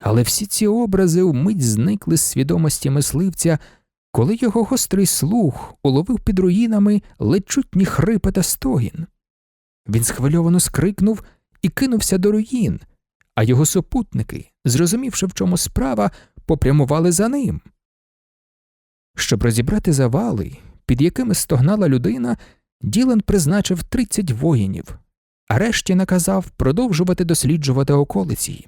Але всі ці образи вмить зникли з свідомості мисливця, коли його гострий слух уловив під руїнами ледь чутні хрипи та стогін. Він схвильовано скрикнув і кинувся до руїн, а його супутники, зрозумівши, в чому справа, попрямували за ним. Щоб розібрати завали, під якими стогнала людина, Ділан призначив 30 воїнів, а решті наказав продовжувати досліджувати околиці.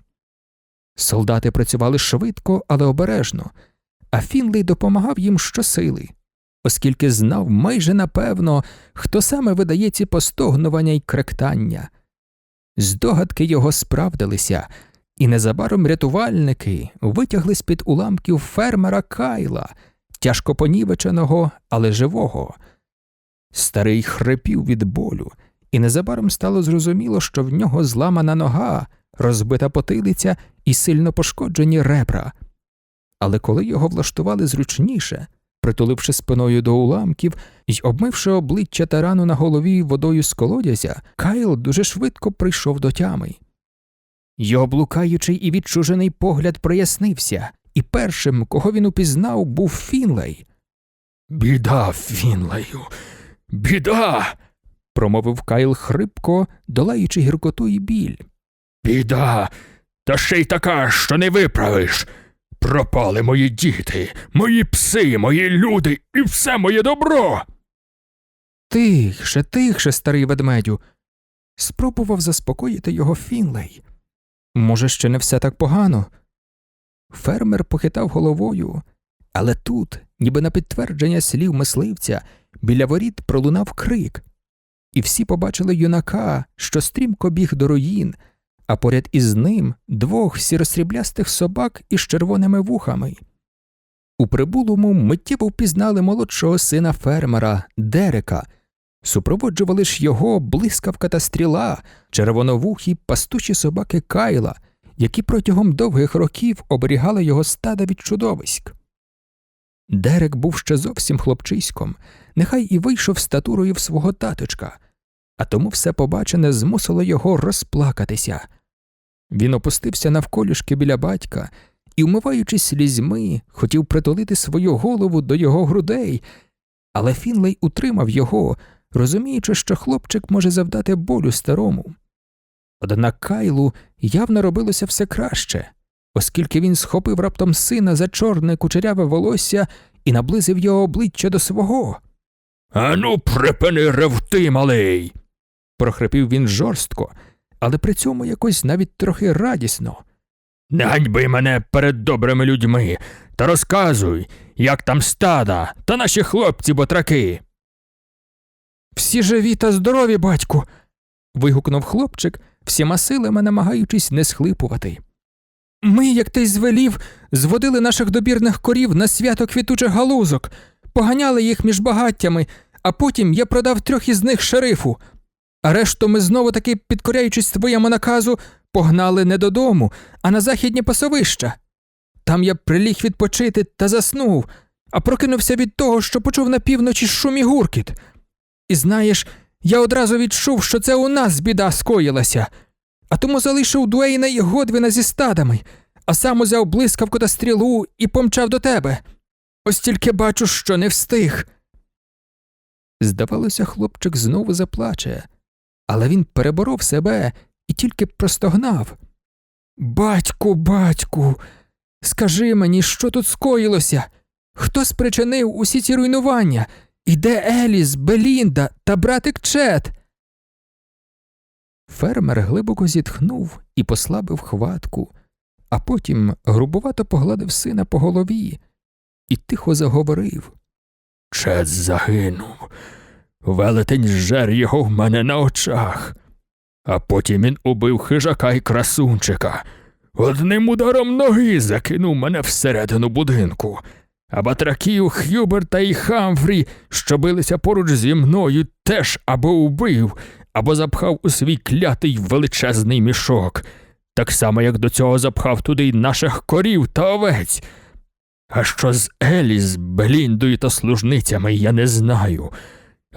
Солдати працювали швидко, але обережно, а Фінлей допомагав їм щосили, оскільки знав майже напевно, хто саме видає ці постогнування й кректання. Здогадки його справдилися, і незабаром рятувальники витягли з під уламків фермера Кайла, тяжко понівеченого, але живого. Старий хрипів від болю, і незабаром стало зрозуміло, що в нього зламана нога, розбита потилиця і сильно пошкоджені ребра. Але коли його влаштували зручніше, притуливши спиною до уламків і обмивши обличчя та рану на голові водою з колодязя, Кайл дуже швидко прийшов до тями. Його блукаючий і відчужений погляд прояснився, і першим, кого він упізнав, був Фінлей. Біда, Фінлею, біда. промовив Кайл хрипко, долаючи гіркоту і біль. Біда, та ще й така, що не виправиш. Пропали мої діти, мої пси, мої люди і все моє добро. Тихше, тихше, старий ведмедю. Спробував заспокоїти його Фінлей. Може, ще не все так погано. Фермер похитав головою, але тут, ніби на підтвердження слів мисливця, біля воріт пролунав крик, і всі побачили юнака, що стрімко біг до руїн, а поряд із ним двох сіросріблястих собак із червоними вухами. У прибулому миттєво впізнали молодшого сина фермера Дерека, супроводжували ж його блискавка та стріла, червоновухі пастучі собаки Кайла, які протягом довгих років оберігали його стада від чудовиськ. Дерек був ще зовсім хлопчиськом, нехай і вийшов статурою в свого таточка, а тому все побачене змусило його розплакатися. Він опустився навколішки біля батька і, вмиваючись слізьми, хотів притулити свою голову до його грудей, але Фінлей утримав його, розуміючи, що хлопчик може завдати болю старому. Однак Кайлу явно робилося все краще, оскільки він схопив раптом сина за чорне кучеряве волосся і наблизив його обличчя до свого. Ану, припини ревти, малий. прохрипів він жорстко, але при цьому якось навіть трохи радісно. Не ганьби мене перед добрими людьми та розказуй, як там стада та наші хлопці батраки. Всі живі та здорові, батьку. вигукнув хлопчик, всіма силами намагаючись не схлипувати. Ми, як ти звелів, зводили наших добірних корів на свято квітучих галузок, поганяли їх між багаттями, а потім я продав трьох із них шерифу. А решту ми знову таки, підкоряючись твоєму наказу, погнали не додому, а на західні пасовища. Там я приліг відпочити та заснув, а прокинувся від того, що почув на півночі шум і гуркіт. І знаєш, я одразу відчув, що це у нас біда скоїлася, а тому залишив Дуейна і Годвіна зі стадами, а сам узяв блискавку та стрілу і помчав до тебе. Ось тільки бачу, що не встиг. Здавалося, хлопчик знову заплаче, але він переборов себе і тільки простогнав. Батьку, батьку, скажи мені, що тут скоїлося? Хто спричинив усі ці руйнування? І де Еліс, Белінда та братик Чет? Фермер глибоко зітхнув і послабив хватку, а потім грубувато погладив сина по голові і тихо заговорив. Чет загинув. Велетень зжер його в мене на очах, а потім він убив хижака і красунчика. Одним ударом ноги закинув мене всередину будинку, а батраків Х'юберта і Хамфрі, що билися поруч зі мною, теж або убив, або запхав у свій клятий величезний мішок, так само, як до цього запхав туди й наших корів та овець. А що з Еліс, Беліндою та служницями, я не знаю,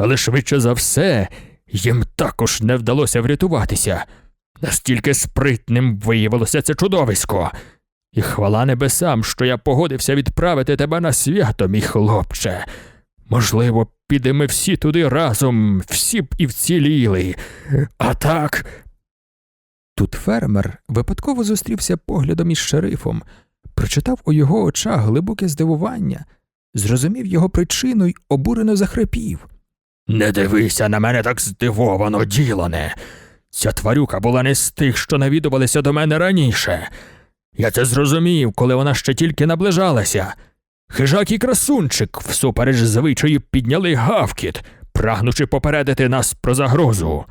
але швидше за все їм також не вдалося врятуватися. Настільки спритним виявилося це чудовисько. І хвала небесам, що я погодився відправити тебе на свято, мій хлопче. Можливо, підемо всі туди разом, всі б і вціліли. А так, Тут фермер випадково зустрівся поглядом із шерифом, прочитав у його очах глибоке здивування, зрозумів його причину й обурено захрипів. Не дивися на мене так здивовано, ділане. Ця тварюка була не з тих, що навідувалися до мене раніше. Я це зрозумів, коли вона ще тільки наближалася. Хижак і красунчик, всупереч звичаю, підняли гавкіт, прагнучи попередити нас про загрозу.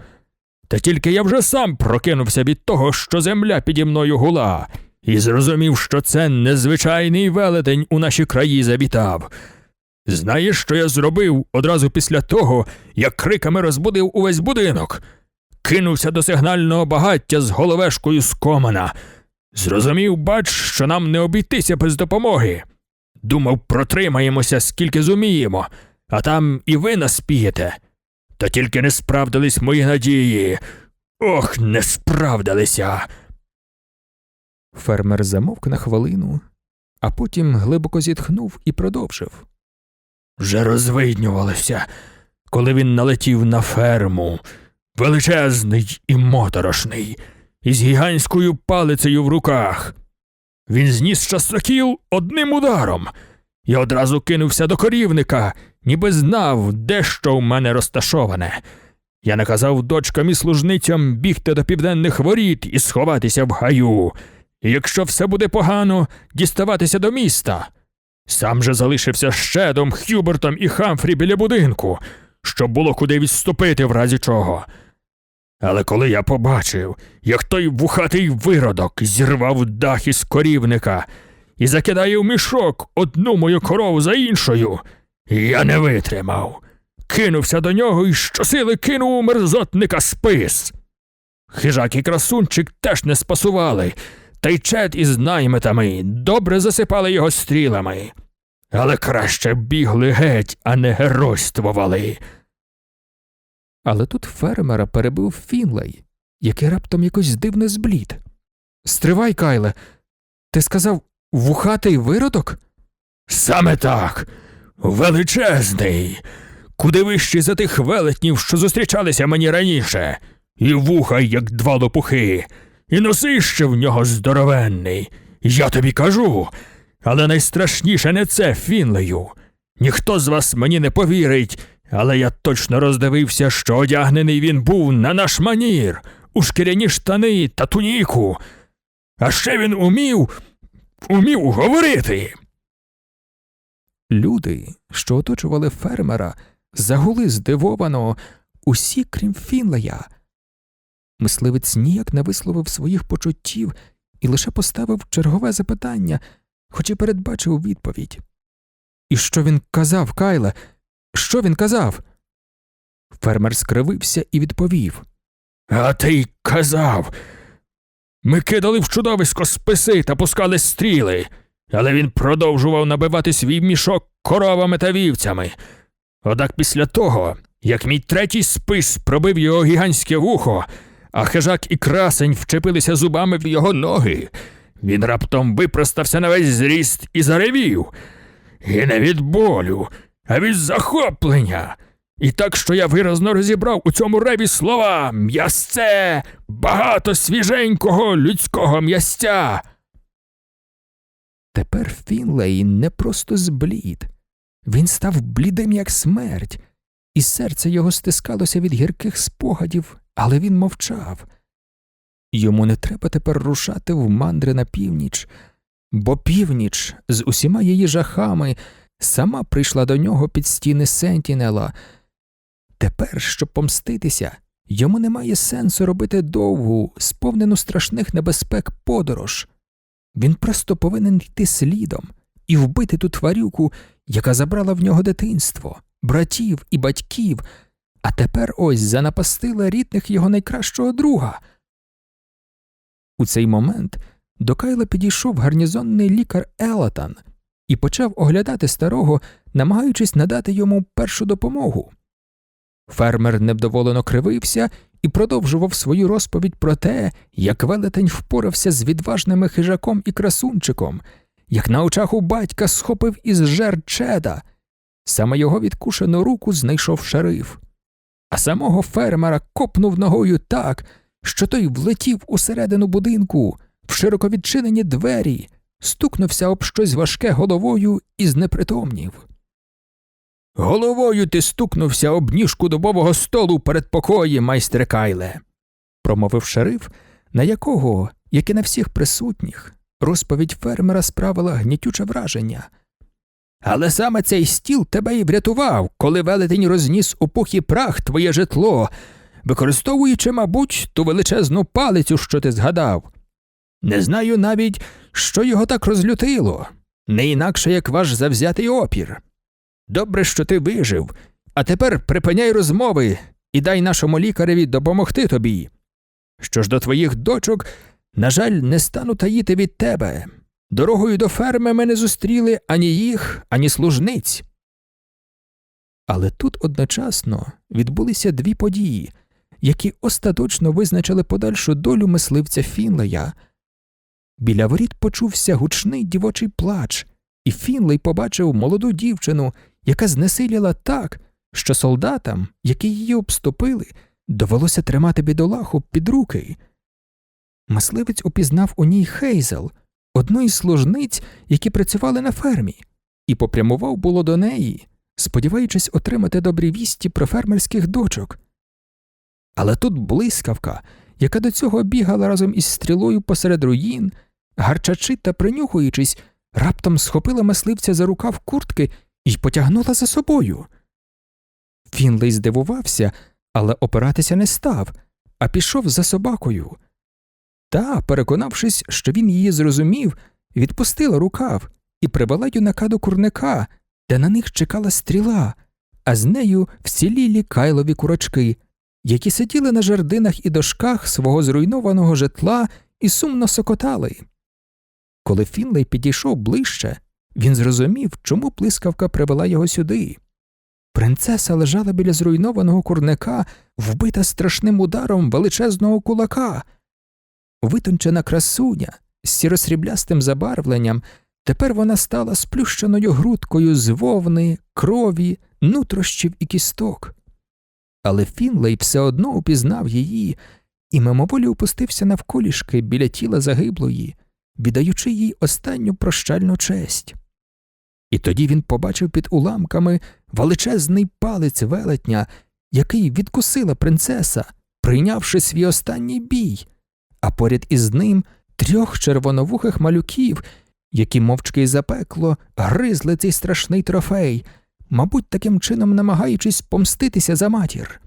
Та тільки я вже сам прокинувся від того, що земля піді мною гула, і зрозумів, що це незвичайний велетень у наші краї завітав. Знаєш, що я зробив одразу після того, як криками розбудив увесь будинок? Кинувся до сигнального багаття з головешкою з комана. Зрозумів, бач, що нам не обійтися без допомоги. Думав, протримаємося, скільки зуміємо, а там і ви наспієте. Та тільки не справдились мої надії. Ох, не справдилися. Фермер замовк на хвилину, а потім глибоко зітхнув і продовжив. Вже розвиднювалося, коли він налетів на ферму, величезний і моторошний, із гігантською палицею в руках. Він зніс частокіл одним ударом і одразу кинувся до корівника, ніби знав, де що в мене розташоване. Я наказав дочкам і служницям бігти до південних воріт і сховатися в гаю. І якщо все буде погано, діставатися до міста. Сам же залишився з Щедом, Х'юбертом і Хамфрі біля будинку, щоб було куди відступити в разі чого. Але коли я побачив, як той вухатий виродок зірвав дах із корівника і закидає в мішок одну мою корову за іншою, я не витримав. Кинувся до нього і щосили кинув у мерзотника спис. Хижак і красунчик теж не спасували, та й чет із наймитами добре засипали його стрілами. Але краще бігли геть, а не геройствували. Але тут фермера перебив Фінлей, який раптом якось дивно зблід. Стривай, Кайле, ти сказав вухатий виродок? Саме так. Величезний. Куди вищий за тих велетнів, що зустрічалися мені раніше, і вуха, як два лопухи, і носище в нього здоровенний. Я тобі кажу. Але найстрашніше не це, Фінлею. Ніхто з вас мені не повірить, але я точно роздивився, що одягнений він був на наш манір, у шкіряні штани та туніку. А ще він умів, умів говорити. Люди, що оточували фермера, загули здивовано, усі крім Фінлея. Мисливець ніяк не висловив своїх почуттів і лише поставив чергове запитання, хоч і передбачив відповідь. І що він казав, Кайле? Що він казав? Фермер скривився і відповів. А ти й казав. Ми кидали в чудовисько списи та пускали стріли, але він продовжував набивати свій мішок коровами та вівцями. Однак після того, як мій третій спис пробив його гігантське вухо, а хижак і красень вчепилися зубами в його ноги, він раптом випростався на весь зріст і заревів. І не від болю, а від захоплення. І так, що я виразно розібрав у цьому реві слова м'ясце, багато свіженького людського м'ястя. Тепер Фінлей не просто зблід. Він став блідим, як смерть, і серце його стискалося від гірких спогадів, але він мовчав. Йому не треба тепер рушати в мандри на північ, бо північ з усіма її жахами сама прийшла до нього під стіни Сентінела. Тепер, щоб помститися, йому немає сенсу робити довгу, сповнену страшних небезпек подорож. Він просто повинен йти слідом і вбити ту тварюку, яка забрала в нього дитинство, братів і батьків, а тепер ось занапастила рідних його найкращого друга. У цей момент до Кайла підійшов гарнізонний лікар Елатан і почав оглядати старого, намагаючись надати йому першу допомогу. Фермер невдоволено кривився і продовжував свою розповідь про те, як велетень впорався з відважними хижаком і красунчиком, як на очах у батька схопив із жер чеда. Саме його відкушену руку знайшов шериф, а самого фермера копнув ногою так, що той влетів усередину будинку, в широко відчинені двері, стукнувся об щось важке головою і знепритомнів. Головою ти стукнувся об ніжку дубового столу перед покоєм, майстре Кайле, промовив шериф, на якого, як і на всіх присутніх, розповідь фермера справила гнітюче враження. Але саме цей стіл тебе і врятував, коли велетень розніс у пух і прах твоє житло, використовуючи, мабуть, ту величезну палицю, що ти згадав. Не знаю навіть, що його так розлютило, не інакше як ваш завзятий опір. Добре, що ти вижив, а тепер припиняй розмови і дай нашому лікареві допомогти тобі. Що ж до твоїх дочок, на жаль, не стану таїти від тебе. Дорогою до ферми ми не зустріли ані їх, ані служниць. Але тут одночасно відбулися дві події, які остаточно визначили подальшу долю мисливця Фінлея. Біля воріт почувся гучний дівочий плач, і Фінлей побачив молоду дівчину, яка знесиліла так, що солдатам, які її обступили, довелося тримати бідолаху під руки. Мисливець упізнав у ній Хейзел, одну із служниць, які працювали на фермі, і попрямував було до неї, сподіваючись отримати добрі вісті про фермерських дочок. Але тут блискавка, яка до цього бігала разом із стрілою посеред руїн, гарчачи та принюхуючись, раптом схопила мисливця за рукав куртки і потягнула за собою. Фінлей здивувався, але опиратися не став, а пішов за собакою. Та, переконавшись, що він її зрозумів, відпустила рукав і привела юнака до курника, де на них чекала стріла, а з нею вцілілі кайлові курочки, які сиділи на жердинах і дошках свого зруйнованого житла і сумно сокотали. Коли Фінлей підійшов ближче, він зрозумів, чому блискавка привела його сюди. Принцеса лежала біля зруйнованого курника, вбита страшним ударом величезного кулака. Витончена красуня з сіросріблястим забарвленням, тепер вона стала сплющеною грудкою з вовни, крові, нутрощів і кісток. Але Фінлей все одно упізнав її і мимоволі опустився навколішки біля тіла загиблої, віддаючи їй останню прощальну честь. І тоді він побачив під уламками величезний палець велетня, який відкусила принцеса, прийнявши свій останній бій, а поряд із ним трьох червоновухих малюків, які мовчки й запекло гризли цей страшний трофей, мабуть, таким чином намагаючись помститися за матір.